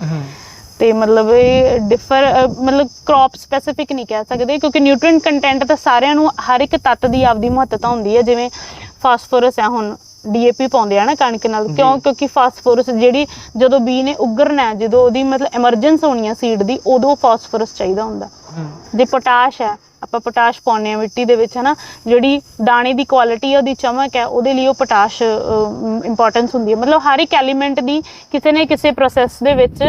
A: ਤੇ ਮਤਲਬ ਇਹ ਡਿਫਰ ਮਤਲਬ ਕ੍ਰੌਪ ਸਪੈਸੀਫਿਕ ਨਹੀਂ ਕਹਿ ਸਕਦੇ ਕਿਉਂਕਿ ਨਿਊਟ੍ਰੀਐਂਟ ਕੰਟੈਂਟ ਤਾਂ ਸਾਰਿਆਂ ਨੂੰ ਹਰ ਇੱਕ ਤੱਤ ਦੀ ਆਪਦੀ ਮਹੱਤਤਾ ਹੁੰਦੀ ਹੈ ਜਿਵੇਂ ਫਾਸਫੋਰਸ ਹੈ ਹੁਣ ਡੀਏਪੀ ਪਾਉਂਦੇ ਆ ਨਾ ਕਣਕ ਨਾਲ। ਕਿਉਂ? ਕਿਉਂਕਿ ਫਾਸਫੋਰਸ ਜਿਹੜੀ ਜਦੋਂ ਬੀ ਨੇ ਉਗਰਨਾ ਜਦੋਂ ਉਹਦੀ ਮਤਲਬ ਐਮਰਜੈਂਸ ਹੋਣੀ ਹੈ ਸੀਡ ਦੀ ਉਦੋਂ ਫਾਸਫੋਰਸ ਚਾਹੀਦਾ ਹੁੰਦਾ। ਜੇ ਪੋਟਾਸ਼ ਹੈ ਆਪਾਂ ਪੋਟਾਸ਼ ਪਾਉਂਦੇ ਆ ਮਿੱਟੀ ਦੇ ਵਿੱਚ ਹਨਾ? ਜਿਹੜੀ ਦਾਣੇ ਦੀ ਕੁਆਲਿਟੀ ਹੈ ਉਹਦੀ ਚਮਕ ਹੈ ਉਹਦੇ ਲਈ ਉਹ ਪੋਟਾਸ਼ ਇੰਪੋਰਟੈਂਸ ਹੁੰਦੀ ਹੈ ਮਤਲਬ ਹਰ ਇੱਕ ਐਲੀਮੈਂਟ ਦੀ ਕਿਸੇ ਨਾ ਕਿਸੇ ਪ੍ਰੋਸੈਸ ਦੇ ਵਿੱਚ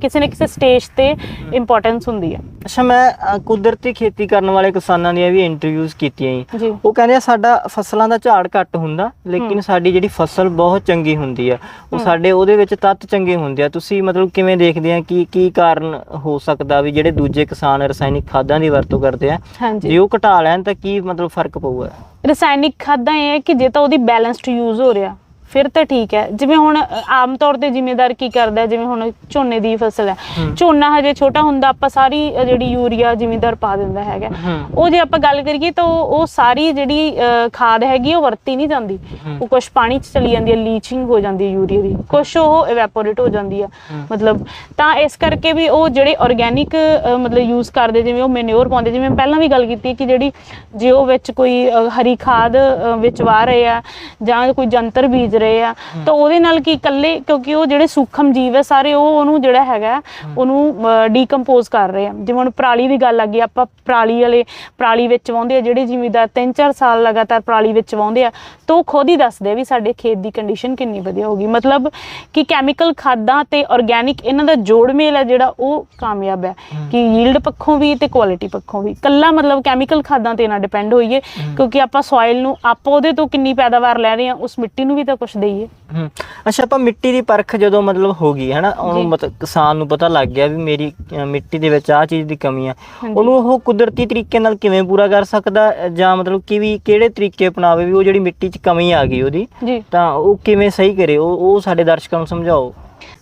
A: ਕਿਸੇ ਨਾ ਕਿਸੇ ਸਟੇਜ ਤੇ ਇੰਪੋਰਟੈਂਸ ਹੁੰਦੀ ਹੈ
B: ਅੱਛਾ ਮੈਂ ਕੁਦਰਤੀ ਖੇਤੀ ਕਰਨ ਵਾਲੇ ਕਿਸਾਨਾਂ ਦੀਆਂ ਵੀ ਇੰਟਰਵਿਊਜ਼ ਕੀਤੀਆਂ ਜੀ। ਉਹ ਕਹਿੰਦੇ ਆ ਸਾਡਾ ਫਸਲਾਂ ਦਾ ਝਾੜ ਘੱਟ ਹੁੰਦਾ ਲੇਕਿਨ ਸਾਡੀ ਜਿਹੜੀ ਫਸਲ ਬਹੁਤ ਚੰਗੀ ਹੁੰਦੀ ਆ। ਉਹ ਸਾਡੇ ਉਹਦੇ ਵਿੱਚ ਤੱਤ ਚੰਗੇ ਹੁੰਦੇ ਆ। ਤੁਸੀਂ ਮਤਲਬ ਕਿਵੇਂ ਦੇਖਦੇ ਆ ਕਿ ਕੀ ਕਾਰਨ ਹੋ ਸਕਦਾ ਵੀ ਜਿਹੜੇ ਦੂਜੇ ਕਿਸਾਨ ਰਸਾਇਣਿਕ ਖਾਦਾਂ ਦੀ ਵਰਤੋਂ ਕਰਦੇ ਆ
A: ਹਾਂਜੀ।
B: ਜੇ ਉਹ ਘਟਾ ਲੈਣ ਤਾਂ ਕੀ ਮਤਲਬ ਫ਼ਰਕ ਪਊਗਾ?
A: ਰਸਾਇਣਿਕ ਖਾਦਾਂ ਇਹ ਹੈ ਕਿ ਜੇ ਤਾਂ ਉਹਦੀ ਬੈਲੈਂਸਡ ਯੂਜ਼ ਹੋ ਰਿਹਾ। ਫਿਰ ਤਾਂ ਠੀਕ ਹੈ। ਜਿਵੇਂ ਹੁਣ ਆਮ ਤੌਰ ਤੇ ਜ਼ਿਮੀਦਾਰ ਕੀ ਕਰਦਾ ਜਿਵੇਂ ਹੁਣ ਝੋਨੇ ਦੀ ਫਸਲ ਹੈ। ਝੋਨਾ ਹਜੇ ਛੋਟਾ ਹੁੰਦਾ ਆਪਾਂ ਸਾਰੀ ਜਿਹੜੀ ਯੂਰੀਆ ਜ਼ਿਮੀਦਾਰ ਪਾ ਦਿੰਦਾ ਹੈਗਾ। ਉਹ ਜੇ ਆਪਾਂ ਗੱਲ ਕਰੀਏ ਤਾਂ ਉਹ ਸਾਰੀ ਜਿਹੜੀ ਖਾਦ ਹੈਗੀ ਉਹ ਵਰਤੀ ਨਹੀਂ ਜਾਂਦੀ। ਉਹ ਕੁਝ ਪਾਣੀ 'ਚ ਚਲੀ ਜਾਂਦੀ ਹੈ ਲੀਚਿੰਗ ਹੋ ਜਾਂਦੀ ਹੈ ਯੂਰੀਆ ਦੀ। ਕੁਝ ਉਹ ਇਵੈਪੋਰੇਟ ਹੋ ਜਾਂਦੀ ਹੈ। ਮਤਲਬ ਤਾਂ ਇਸ ਕਰਕੇ ਵੀ ਉਹ ਜਿਹੜੇ ਆਰਗੇਨਿਕ ਮਤਲਬ ਯੂਜ਼ ਕਰਦੇ ਜਿਵੇਂ ਉਹ ਮੈਨਿਓਰ ਪਾਉਂਦੇ। ਜਿਵੇਂ ਪਹਿਲਾਂ ਵੀ ਗੱਲ ਕੀਤੀ ਕਿ ਜਿਹੜੀ ਜੇ ਉਹ ਵਿੱਚ ਕੋਈ ਹਰੀ ਖਾਦ ਵਿੱਚ ਵਾਹ ਰਹੇ ਆ ਜਾਂ ਕੋਈ ਜੰਤਰ ਬੀਜ ਰਹੇ ਆ। ਤਾਂ ਉਹਦੇ ਨਾਲ ਕੀ ਇਕੱਲੇ ਕਿਉਂਕਿ ਉਹ ਜਿਹੜੇ ਸੂਖਮ ਜੀਵ ਹੈ ਸਾਰੇ ਉਹ ਉਹਨੂੰ ਜਿਹੜਾ ਹੈਗਾ ਉਹਨੂੰ ਡੀਕੰਪੋਜ਼ ਕਰ ਰਹੇ ਆ। ਜਿਵੇਂ ਹੁਣ ਪਰਾਲੀ ਦੀ ਗੱਲ ਆ ਗਈ ਆਪਾਂ ਪਰਾਲੀ ਵਾਲੇ ਪਰਾਲੀ ਵਿੱਚ ਵਾਹੁੰਦੇ ਆ ਜਿਹੜੇ ਜ਼ਿਮੀਦਾਰ 3-4 ਸਾਲ ਲਗਾਤਾਰ ਪਰਾਲੀ ਵਿੱਚ ਵਾਹੁੰਦੇ ਆ ਤਾਂ ਉਹ ਖੁਦ ਹੀ ਦੱਸਦੇ ਆ ਵੀ ਸਾਡੇ ਖੇਤ ਦੀ ਕੰਡੀਸ਼ਨ ਕਿੰਨੀ ਵਧੀਆ ਹੋਗੀ ਮਤਲਬ ਕਿ ਕੈਮੀਕਲ ਖਾਦਾਂ ਤੇ ਆਰਗੇਨਿਕ ਇਹਨਾਂ ਦਾ ਜੋੜ ਮੇਲ ਹੈ ਜਿਹੜਾ ਉਹ ਕਾਮਯਾਬ ਹੈ। ਕਿ ਯੀਲਡ ਪੱਖੋਂ ਵੀ ਤੇ ਕੁਆਲਿਟੀ ਪੱਖੋਂ ਵੀ। ਕੱਲਾ ਮਤਲਬ ਕੈਮੀਕਲ ਖਾਦਾਂ ਤੇ ਨਾ ਡਿਪੈਂਡ ਹੋਈਏ ਕਿਉਂਕਿ ਆਪਾਂ ਸੋਇਲ ਨੂੰ ਆਪਾਂ ਉਹਦੇ ਤੋਂ ਕਿੰਨੀ ਪੈਦਾਵਾਰ ਲੈ ਰਹੇ ਹਾਂ ਉਸ ਮਿੱਟੀ ਨੂੰ ਵੀ ਤਾਂ ਕੁਝ ਦਈਏ।
B: ਹਮ, ਅੱਛਾ ਆਪਾਂ ਮਿੱਟੀ ਦੀ ਪਰਖ ਜਦੋਂ ਮਤਲਬ ਹੋ ਗਈ ਹੈ ਨਾ ਉਹਨੂੰ। ਮਤਲਬ ਕਿਸਾਨ ਨੂੰ ਪਤਾ ਲੱਗ ਗਿਆ ਵੀ ਮੇਰੀ ਅ, ਮਿੱਟੀ ਦੇ ਵਿੱਚ ਆਹ ਚੀਜ਼ ਦੀ ਕਮੀ ਆ। ਉਹਨੂੰ ਉਹ ਕੁਦਰਤੀ ਤਰੀਕੇ ਨਾਲ ਕਿਵੇਂ ਪੂਰਾ ਕਰ ਸਕਦਾ? ਅ, ਜਾਂ ਮਤਲਬ ਕਿ ਵੀ ਕਿਹੜੇ ਤਰੀਕੇ ਅਪਣਾਵੇ ਵੀ ਉਹ ਜਿਹੜੀ ਮਿੱਟੀ 'ਚ ਕਮੀ ਆ ਗਈ ਉਹਦੀ?
A: ਜੀ।
B: ਤਾਂ ਉਹ ਕਿਵੇਂ ਸਹੀ ਕਰੇ? ਉਹ ਉਹ ਸਾਡੇ ਦਰਸ਼ਕਾਂ ਨੂੰ ਸਮਝਾਓ।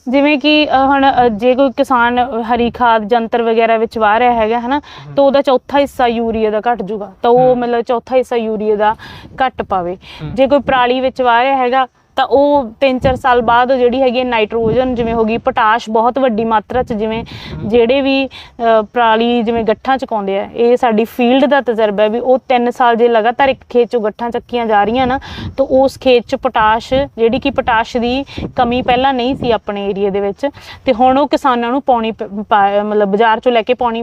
A: ਜਿਵੇਂ ਕਿ ਅ, ਹੁਣ ਅ, ਜੇ ਕੋਈ ਕਿਸਾਨ ਹਰੀ ਖਾਦ ਜੰਤਰ ਵਗੈਰਾ ਵਿੱਚ ਵਾਹ ਰਿਹਾ ਹੈਗਾ ਹਨਾ? ਤਾਂ ਉਹਦਾ ਚੌਥਾ ਹਿੱਸਾ ਯੂਰੀਆ ਦਾ ਘਟ ਜੂਗਾ। ਤਾਂ ਉਹ ਮਤਲਬ ਚੌਥਾ ਹਿੱਸਾ ਯੂਰੀਆ ਦਾ ਘੱਟ ਪਾਵੇ। ਜੇ ਕੋਈ ਪਰਾਲੀ ਵਿੱਚ ਵਾਹ ਰਿਹਾ ਹੈਗਾ ਤਾਂ ਉਹ 3-4 ਸਾਲ ਬਾਅਦ ਜਿਹੜੀ ਹੈਗੀ ਨਾਈਟ੍ਰੋਜਨ ਜਿਵੇਂ ਹੋ ਗਈ ਪੋਟਾਸ਼ ਬਹੁਤ ਵੱਡੀ ਮਾਤਰਾ ਚ ਜਿਵੇਂ ਜਿਹੜੇ ਵੀ ਪਰਾਲੀ ਜਿਵੇਂ ਗੱਠਾਂ ਚਕਾਉਂਦੇ ਆ ਇਹ ਸਾਡੀ ਫੀਲਡ ਦਾ ਤਜਰਬਾ ਵੀ ਉਹ 3 ਸਾਲ ਜੇ ਲਗਾਤਾਰ ਇੱਕ ਖੇਤ ਚੋਂ ਗੱਠਾਂ ਚੱਕੀਆਂ ਜਾ ਰਹੀਆਂ ਨਾ ਤਾਂ ਉਸ ਖੇਤ ਚ ਪੋਟਾਸ਼ ਜਿਹੜੀ ਕਿ ਪੋਟਾਸ਼ ਦੀ ਕਮੀ ਪਹਿਲਾਂ ਨਹੀਂ ਸੀ ਆਪਣੇ ਏਰੀਆ ਦੇ ਵਿੱਚ ਤੇ ਹੁਣ ਉਹ ਕਿਸਾਨਾਂ ਨੂੰ ਪਾਉਣੀ ਮਤਲਬ ਬਾਜ਼ਾਰ ਚੋਂ ਲੈ ਕੇ ਪਾਉਣੀ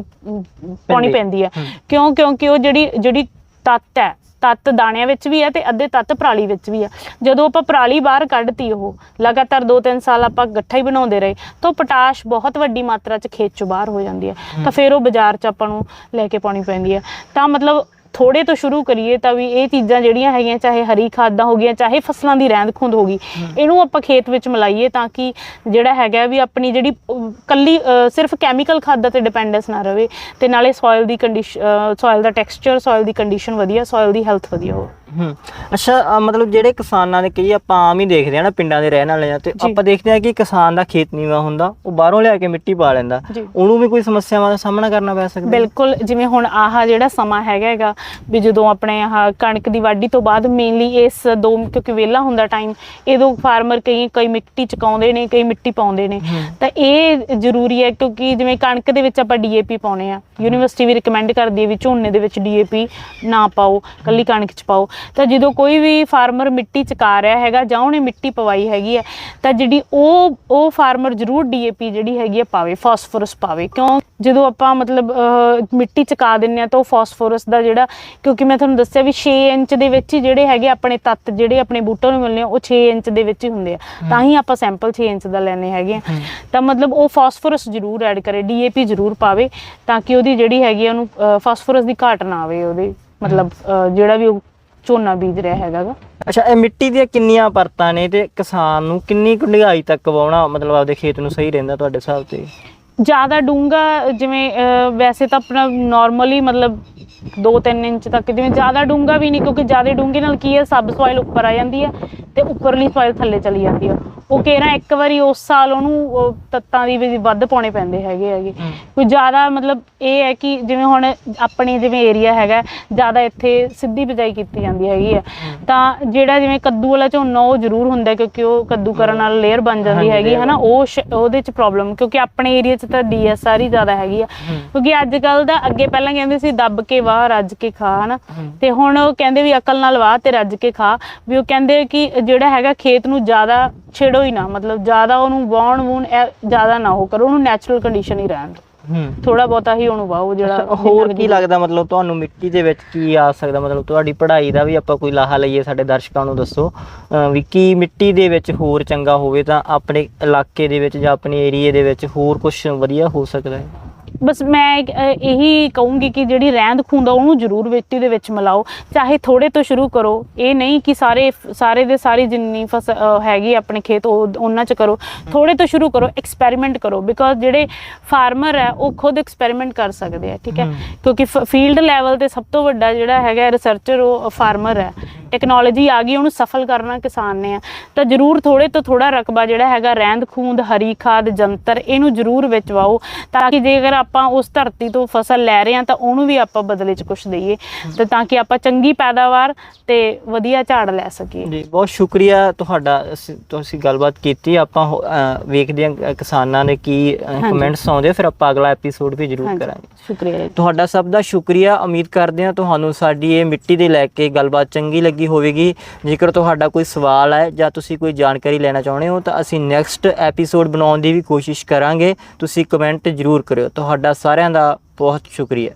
A: ਪਾਉਣੀ
B: ਪੈਂਦੀ।
A: ਹੈ। ਕਿਉਂ ਕਿਉਂਕਿ ਉਹ ਜਿਹੜੀ ਜਿਹੜੀ ਤੱਤ ਹੈ ਤੱਤ ਦਾਣਿਆਂ ਵਿੱਚ ਵੀ ਹੈ ਤੇ ਅੱਧੇ ਤੱਤ ਪਰਾਲੀ ਵਿੱਚ ਵੀ ਆ ਜਦੋਂ ਆਪਾਂ ਪਰਾਲੀ ਬਾਹਰ ਕੱਢਤੀ ਉਹ ਲਗਾਤਾਰ 2-3 ਸਾਲ ਆਪਾਂ ਗੱਠਾ ਹੀ ਬਣਾਉਂਦੇ ਰਹੇ ਤਾਂ ਪੋਟਾਸ਼ ਬਹੁਤ ਵੱਡੀ ਮਾਤਰਾ 'ਚ ਖੇਤ 'ਚੋਂ ਬਾਹਰ ਹੋ ਜਾਂਦੀ ਹੈ। ਤਾਂ ਫਿਰ ਉਹ ਬਾਜ਼ਾਰ 'ਚ ਆਪਾਂ ਨੂੰ ਲੈ ਕੇ ਪਾਉਣੀ ਪੈਂਦੀ ਹੈ। ਤਾਂ ਮਤਲਬ ਥੋੜੇ ਤੋਂ ਸ਼ੁਰੂ ਕਰੀਏ ਤਾਂ ਵੀ ਇਹ ਚੀਜ਼ਾਂ ਜਿਹੜੀਆਂ ਹੈਗੀਆਂ ਚਾਹੇ ਹਰੀ ਖਾਦਾਂ ਹੋ ਗਈਆਂ ਚਾਹੇ ਫਸਲਾਂ ਦੀ ਰਹਿੰਦ ਖੂੰਦ ਹੋ ਗਈ ਇਹਨੂੰ ਆਪਾਂ ਖੇਤ ਵਿੱਚ ਮਿਲਾਈਏ ਤਾਂ ਕਿ ਜਿਹੜਾ ਹੈਗਾ ਵੀ ਆਪਣੀ ਜਿਹੜੀ ਕੱਲੀ ਸਿਰਫ ਕੈਮੀਕਲ ਖਾਦਾਂ ਤੇ ਡਿਪੈਂਡੈਂਸ ਨਾ ਰਵੇ ਤੇ ਨਾਲੇ ਸੋਇਲ ਦੀ ਕੰਡੀਸ਼ਨ ਸੋਇਲ ਦਾ ਟੈਕਸਚਰ ਸੋਇਲ ਦੀ ਕੰਡੀਸ਼ਨ ਵਧੀਆ ਸੋਇਲ ਦੀ ਹੈਲਥ ਵਧੀਆ
B: ਹਮ ਅੱਛਾ ਮਤਲਬ ਜਿਹੜੇ ਕਿਸਾਨਾਂ ਦੇ ਕਈ ਆਪਾਂ ਆਮ ਹੀ ਦੇਖਦੇ ਆ ਨਾ ਪਿੰਡਾਂ ਦੇ ਰਹਿਣ ਵਾਲੇ ਆ ਤੇ। ਆਪਾਂ ਦੇਖਦੇ ਆ ਕਿ ਕਿਸਾਨ ਦਾ ਖੇਤ ਨੀਵਾ ਹੁੰਦਾ ਉਹ ਬਾਹਰੋਂ ਲਿਆ ਕੇ ਮਿੱਟੀ ਪਾ ਲੈਂਦਾ। ਉਹਨੂੰ ਵੀ ਕੋਈ ਸਮੱਸਿਆਵਾਂ ਦਾ ਸਾਹਮਣਾ ਕਰਨਾ ਪੈ ਸਕਦਾ ਹੈ?
A: ਬਿਲਕੁਲ ਜਿਵੇਂ ਹੁਣ ਆਹ ਜਿਹੜਾ ਸਮਾਂ ਹੈਗਾ ਹੈਗਾ ਵੀ ਜਦੋਂ ਆਪਣੇ ਆਹ ਕਣਕ ਦੀ ਵਾਢੀ ਤੋਂ ਬਾਅਦ ਮੇਨਲੀ ਇਸ ਦੋ ਕਿਉਂਕਿ ਵਿਹਲਾ ਹੁੰਦਾ ਟਾਈਮ ਇਹਦੋਂ ਫਾਰਮਰ ਕਈ ਕਈ ਮਿੱਟੀ ਚਕਾਉਂਦੇ ਨੇ ਕਈ ਮਿੱਟੀ ਪਾਉਂਦੇ ਨੇ। ਤਾਂ ਇਹ ਜ਼ਰੂਰੀ ਹੈ ਕਿਉਂਕਿ ਜਿਵੇਂ ਕਣਕ ਦੇ ਵਿੱਚ ਆਪਾਂ ਡੀਏਪੀ ਪਾਉਣੇ ਆ। ਯੂਨੀਵਰਸਿਟੀ ਵੀ ਰეკਮੈਂਡ ਕਰਦੀ ਹੈ ਵੀ ਝੋਨੇ ਦੇ ਵਿੱਚ ਡੀਏਪੀ ਨਾ ਪਾਓ ਕੱਲੀ ਕਣਕ ਚ ਪਾਓ। ਤਾਂ ਜਦੋਂ ਕੋਈ ਵੀ ਫਾਰਮਰ ਮਿੱਟੀ ਚਕਾ ਰਿਹਾ ਹੈਗਾ ਜਾਂ ਉਹਨੇ ਮਿੱਟੀ ਪਵਾਈ ਹੈਗੀ ਹੈ ਤਾਂ ਜਿਹੜੀ ਉਹ ਉਹ ਫਾਰਮਰ ਜ਼ਰੂਰ ਡੀਏਪੀ ਜਿਹੜੀ ਹੈਗੀ ਹੈ ਪਾਵੇ ਫਾਸਫੋਰਸ ਪਾਵੇ। ਕਿਉਂ? ਜਦੋਂ ਆਪਾਂ ਮਤਲਬ ਮਿੱਟੀ ਚਕਾ ਦਿੰਨੇ ਆ ਤਾਂ ਉਹ ਫਾਸਫੋਰਸ ਦਾ ਜਿਹੜਾ ਕਿਉਂਕਿ ਮੈਂ ਤੁਹਾਨੂੰ ਦੱਸਿਆ ਵੀ 6 ਇੰਚ ਦੇ ਵਿੱਚ ਹੀ ਜਿਹੜੇ ਹੈਗੇ ਆਪਣੇ ਤੱਤ ਜਿਹੜੇ ਆਪਣੇ ਬੂਟਿਆਂ ਨੂੰ ਮਿਲਨੇ ਉਹ 6 ਇੰਚ ਦੇ ਵਿੱਚ ਹੀ ਹੁੰਦੇ ਆ। ਤਾਂ ਹੀ ਆਪਾਂ ਸੈਂਪਲ 6 ਇੰਚ ਦਾ ਲੈਣੇ ਹੈਗੇ ਆ। ਤਾਂ ਮਤਲਬ ਉਹ ਫਾਸਫੋਰਸ ਜ਼ਰੂਰ ਐਡ ਕਰੇ ਡੀਏਪੀ ਜ਼ਰੂਰ ਪਾਵੇ ਤਾਂ ਕਿ ਉਹਦੀ ਜਿਹੜੀ ਹੈਗੀ ਉਹਨੂੰ ਫਾਸਫੋਰਸ ਦੀ ਘਾਟ ਨਾ ਆਵੇ ਉਹਦੇ। ਮਤਲਬ ਜਿਹੜਾ ਵੀ ਉਹ ਝੋਨਾ ਬੀਜ ਰਿਹਾ ਹੈਗਾ ਗਾ।
B: ਅੱਛਾ ਇਹ ਮਿੱਟੀ ਦੀਆਂ ਕਿੰਨੀਆਂ ਪਰਤਾਂ ਨੇ ਤੇ ਕਿਸਾਨ ਨੂੰ ਕਿੰਨੀ ਕੁ ਡੂੰਘਾਈ ਤੱਕ ਵਾਉਣਾ ਮਤਲਬ ਆਪਦੇ ਖੇਤ ਨੂੰ ਸਹੀ ਰਹਿੰਦਾ ਤੁਹਾਡੇ ਹਿਸਾਬ ਤੇ?
A: ਜ਼ਿਆਦਾ ਡੂੰਗਾ ਜਿਵੇਂ ਵੈਸੇ ਤਾਂ ਆਪਣਾ ਨਾਰਮਲੀ ਮਤਲਬ 2-3 ਇੰਚ ਤੱਕ, ਜਿਵੇਂ ਜ਼ਿਆਦਾ ਡੂੰਗਾ ਵੀ ਨਹੀਂ, ਕਿਉਂਕਿ ਜ਼ਿਆਦਾ ਡੂੰਘੇ ਨਾਲ ਕੀ ਹੈ ਸਬ ਸੋਇਲ ਉੱਪਰ ਆ ਜਾਂਦੀ ਹੈ। ਤੇ ਉੱਪਰਲੀ ਸੋਇਲ ਥੱਲੇ ਚਲੀ ਜਾਂਦੀ ਹੈ ਉਹ ਕੇਰਾ ਇੱਕ ਵਾਰੀ ਉਸ ਸਾਲ ਉਹਨੂੰ ਉਹ ਤੱਤਾਂ ਦੀ ਵੀ ਵੱਧ ਪਾਉਣੇ ਪੈਂਦੇ ਹੈਗੇ ਹੈਗੇ। ਕੋਈ ਜ਼ਿਆਦਾ ਮਤਲਬ ਇਹ ਹੈ ਕਿ ਜਿਵੇਂ ਹੁਣ ਆਪਣੀ ਜਿਵੇਂ ਏਰੀਆ ਹੈਗਾ ਜ਼ਿਆਦਾ ਇੱਥੇ ਸਿੱਧੀ ਬਿਜਾਈ ਕੀਤੀ ਜਾਂਦੀ ਹੈਗੀ ਹੈ। ਤਾਂ ਜਿਹੜਾ ਜਿਵੇਂ ਕੱਦੂ ਵਾਲਾ ਝੋਨਾ ਉਹ ਜ਼ਰੂਰ ਹੁੰਦਾ ਕਿਉਂਕਿ ਉਹ ਕੱਦੂ ਕਰਨ ਨਾਲ ਲੇਅਰ ਬਣ ਜਾਂਦੀ ਹੈਗੀ
B: layer
A: ਹੈ ਨਾ ਉਹ ਉਹਦੇ ਚ ਪ੍ਰੋਬਲਮ ਕਿਉਂਕਿ ਆਪਣੇ ਏਰੀਆ 'ਚ ਤਾਂ ਡੀਐਸਆਰ ਹੀ ਜ਼ਿਆਦਾ ਹੈਗੀ ਆ। ਕਿਉਂਕਿ ਅੱਜ ਕੱਲ ਦਾ ਅੱਗੇ ਪਹਿਲਾਂ ਕਹਿੰਦੇ ਸੀ ਦੱਬ ਕੇ ਵਾਹ ਰੱਜ ਕੇ ਖਾ ਹਨਾ? ਤੇ ਹੁਣ ਉਹ ਕਹਿੰਦੇ ਵੀ ਅਕਲ ਨਾਲ ਵਾਹ ਤੇ ਰੱਜ ਕੇ ਖਾ। ਵੀ ਉਹ ਕਹਿੰਦੇ ਕਿ ਜਿਹੜਾ ਹੈਗਾ ਖੇਤ ਨੂੰ ਜ਼ਿਆਦਾ ਛੇੜੋ ਹੀ ਨਾ ਮਤਲਬ ਜ਼ਿਆਦਾ ਉਹਨੂੰ ਵਾਉਣ ਵੂਣ ਜ਼ਿਆਦਾ ਨਾ ਉਹ ਕਰੋ ਉਹਨੂੰ ਨੈਚੁਰਲ ਕੰਡੀਸ਼ਨ ਹੀ ਰਹਿਣ
B: ਹੂੰ।
A: ਥੋੜਾ ਬਹੁਤਾ ਹੀ ਉਹਨੂੰ ਵਾਹੋ ਜਿਹੜਾ
B: ਹੋਰ ਕੀ ਲੱਗਦਾ ਮਤਲਬ ਤੁਹਾਨੂੰ ਮਿੱਟੀ ਦੇ ਵਿੱਚ ਕੀ ਆ ਸਕਦਾ? ਮਤਲਬ ਤੁਹਾਡੀ ਪੜ੍ਹਾਈ ਦਾ ਵੀ ਆਪਾਂ ਕੋਈ ਲਾਹਾ ਲਈਏ ਸਾਡੇ ਦਰਸ਼ਕਾਂ ਨੂੰ ਦੱਸੋ। ਵੀ ਕੀ ਮਿੱਟੀ ਦੇ ਵਿੱਚ ਹੋਰ ਚੰਗਾ ਹੋਵੇ ਤਾਂ ਆਪਣੇ ਇਲਾਕੇ ਦੇ ਵਿੱਚ ਜਾਂ ਆਪਣੇ ਏਰੀਏ ਦੇ ਵਿੱਚ ਹੋਰ ਕੁਝ ਵਧੀਆ ਹੋ ਸਕਦਾ ਹੈ?
A: ਬਸ ਮੈਂ ਇਹੀ ਕਹੂੰਗੀ ਕਿ ਜਿਹੜੀ ਰਹਿੰਦ ਖੂੰਦ ਉਹਨੂੰ ਜ਼ਰੂਰ ਮਿੱਟੀ ਦੇ ਵਿੱਚ ਮਿਲਾਓ। ਚਾਹੇ ਥੋੜੇ ਤੋਂ ਸ਼ੁਰੂ ਕਰੋ। ਇਹ ਨਹੀਂ ਕਿ ਸਾਰੇ ਸਾਰੇ ਦੇ ਸਾਰੀ ਜਿੰਨੀ ਫਸ ਹੈਗੀ ਆਪਣੇ ਖੇਤ ਉਹ ਉਹਨਾਂ ਚ ਕਰੋ। ਥੋੜੇ ਤੋਂ ਸ਼ੁਰੂ ਕਰੋ ਐਕਸਪੈਰੀਮੈਂਟ ਕਰੋ। ਬਿਕੋਜ਼ ਜਿਹੜੇ ਫਾਰਮਰ ਹੈ ਉਹ ਖੁਦ ਐਕਸਪੈਰੀਮੈਂਟ ਕਰ ਸਕਦੇ ਆ ਠੀਕ ਹੈ। ਕਿਉਂਕਿ ਫੀਲਡ ਲੈਵਲ ਤੇ ਸਭ ਤੋਂ ਵੱਡਾ ਜਿਹੜਾ ਹੈਗਾ ਰਿਸਰਚਰ ਉਹ ਫਾਰਮਰ ਹੈ ਟੈਕਨੋਲੋਜੀ ਆ ਗਈ ਉਹਨੂੰ ਸਫਲ ਕਰਨਾ ਕਿਸਾਨ ਨੇ ਆ। ਤਾਂ ਜ਼ਰੂਰ ਥੋੜੇ ਤੋਂ ਥੋੜਾ ਰਕਬਾ ਜਿਹੜਾ ਹੈਗਾ ਰਹਿੰਦ ਖੂੰਦ ਹਰੀ ਖਾਦ ਜੰਤਰ ਇਹਨੂੰ ਜ਼ਰੂਰ ਵਿੱਚ ਵਾਓ ਤਾਂ ਕਿ ਜੇਕਰ ਆਪਾਂ ਉਸ ਧਰਤੀ ਤੋਂ ਫਸਲ ਲੈ ਰਹੇ ਹਾਂ ਤਾਂ ਉਹਨੂੰ ਵੀ ਆਪਾਂ ਬਦਲੇ 'ਚ ਕੁਝ ਦਈਏ ਤੇ ਤਾਂ ਕਿ ਆਪਾਂ ਚੰਗੀ ਪੈਦਾਵਾਰ ਤੇ ਵਧੀਆ ਝਾੜ ਲੈ ਸਕੀਏ।
B: ਜੀ ਬਹੁਤ ਸ਼ੁਕਰੀਆ ਤੁਹਾਡਾ ਤੁਸੀਂ ਗੱਲਬਾਤ ਕੀਤੀ। ਆਪਾਂ ਵੇਖਦੇ ਅਹ ਕਿਸਾਨਾਂ ਨੇ ਕੀ ਕਮੈਂਟਸ ਆਉਂਦੇ ਫਿਰ ਆਪਾਂ ਅਗਲਾ ਐਪੀਸੋਡ ਵੀ ਜ਼ਰੂਰ ਕਰਾਂਗੇ।
A: ਸ਼ੁਕਰੀਆ।
B: ਤੁਹਾਡਾ ਸਭ ਦਾ ਸ਼ੁਕਰੀਆ। ਉਮੀਦ ਕਰਦੇ ਹਾਂ ਤੁਹਾਨੂੰ ਸਾਡੀ ਇਹ ਮਿੱਟੀ ਦੇ ਲੈ ਕੇ ਗੱਲਬਾਤ ਚੰਗੀ ਲੱਗੀ ਹੋਵੇਗੀ। ਜੇਕਰ ਤੁਹਾਡਾ ਕੋਈ ਸਵਾਲ ਹੈ ਜਾਂ ਤੁਸੀਂ ਕੋਈ ਜਾਣਕਾਰੀ ਲੈਣਾ ਚਾਹੁੰਦੇ ਹੋ, ਤਾਂ ਅਸੀਂ ਨੈਕਸਟ ਐਪੀਸੋਡ ਬਣਾਉਣ ਦੀ ਵੀ ਕੋਸ਼ਿਸ਼ ਕਰਾਂਗੇ। ਤੁਸੀਂ ਕਮੈਂਟ ਜ਼ਰੂਰ ਕਰਿਓ। ਤੁਹਾਡਾ ਸਾਰਿਆਂ ਦਾ ਬਹੁਤ ਸ਼ੁਕਰੀਆ।